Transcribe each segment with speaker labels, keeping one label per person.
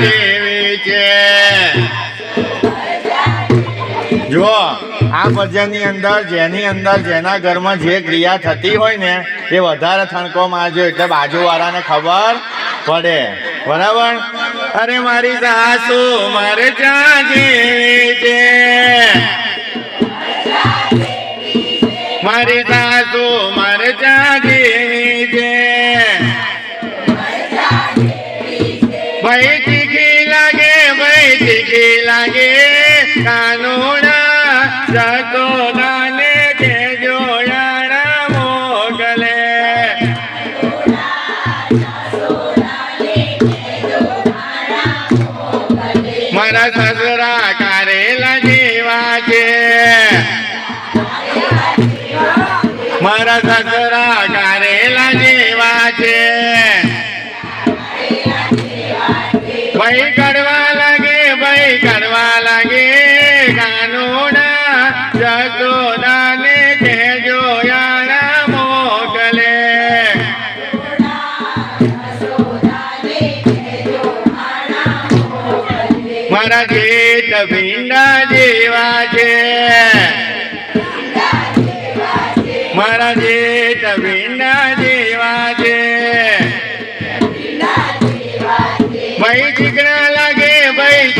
Speaker 1: જેવી છે. જો આ ભજનની અંદર, જેની અંદર, જેના ઘરમાં જે ક્રિયા થતી હોય ને, એ વધારે થણકો મારજો એટલે બાજુવાળાને ખબર પડે. બરાબર? અરે મારી સાસુ, મારે ચા છે. મારી સાસુ, મારે ચા ભાઈ તીખી લાગે કાનોડા જતોદાને કે જોયાણા મોગલે મારા સસરા કારેલા જેવા છે મારા સસરા કારેલા જેવા છે જતોદાને કે જોયાણા મોગલે. મારા જેઠ ભીંડા જેવા છે. મારા જેઠ ભીંડા જેવા છે. ભાઈ ચીકણા લાગે, ભાઈ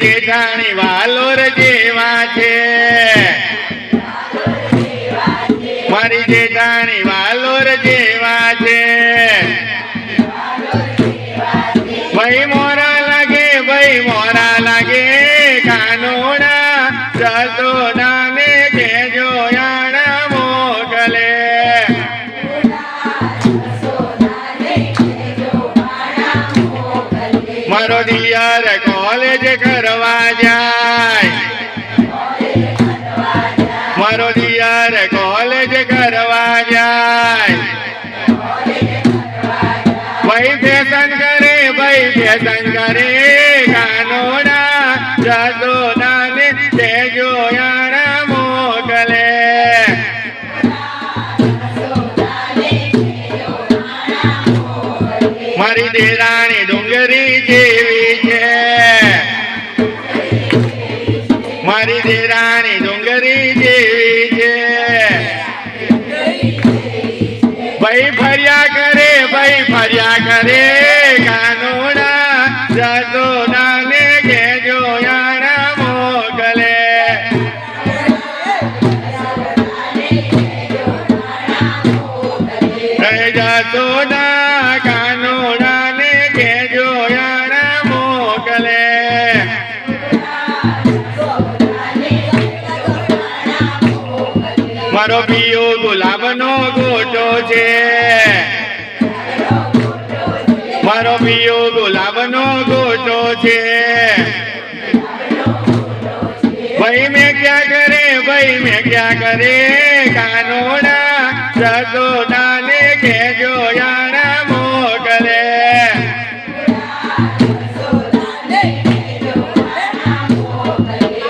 Speaker 1: જેઠાણી વાલોર જેવા છે. મારી જેઠાણી વાલોર જેવા છે. ભાઈ મોરા લાગે, ભાઈ મોરા લાગે કાનોડા જસોદાને મારો દિયર કોલેજ કરવા જાય. મારો દિયર કોલેજ કરવા જાય. ભાઈ ફેશન કરે, ભાઈ ફેશન કરે. મારી દેરાણી ડુંગરી જેવી છે. મારી દેરાણી ડુંગરી જેવી છે. ભાઈ ફર્યા કરે, ભાઈ ફર્યા કરે, કાનોડા જસોદાને કે જોયાણા મોકલે. જય મારો પિયો ગુલાબનો ગોટો છે. મારો પિયો ગુલાબનો ગોટો છે. ભાઈ મેં ક્યાં કરે, ભાઈ મેં ક્યાં કરે? કાનોડા જસોદાને કે જોયાણા મોકલે.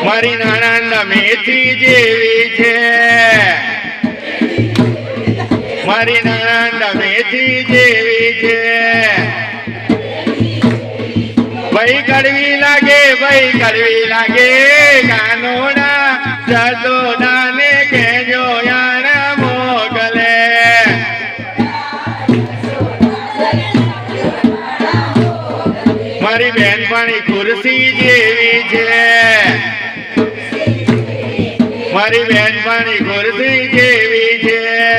Speaker 1: મારી નાણા મેથી જેવી છે. મારી મેથી જેવી છે. ભાઈ કડવી લાગે, ભાઈ કડવી લાગે, કાનોડા જસોદાને કે જોયાણા મોકલે મારી બેનપણી ખુરશી જેવી છે. મારી બેનપણી ખુરશી જેવી છે.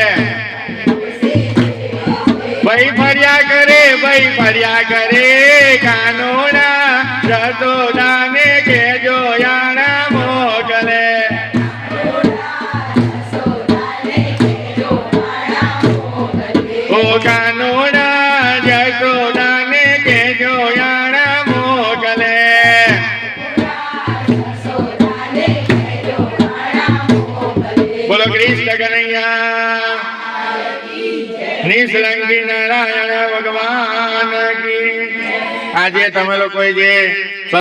Speaker 1: ભાઈ ફર્યા કરે કાનોડા જસોદાને કે જોયાણા મોકલે. ઓ કાનોડા જસોદાને કે જોયાણા મોકલે. બોલો કૃષ્ણ કનૈયા. નિષ્કલંકી નારાયણ ભગવાન આજે તમે લોકો જે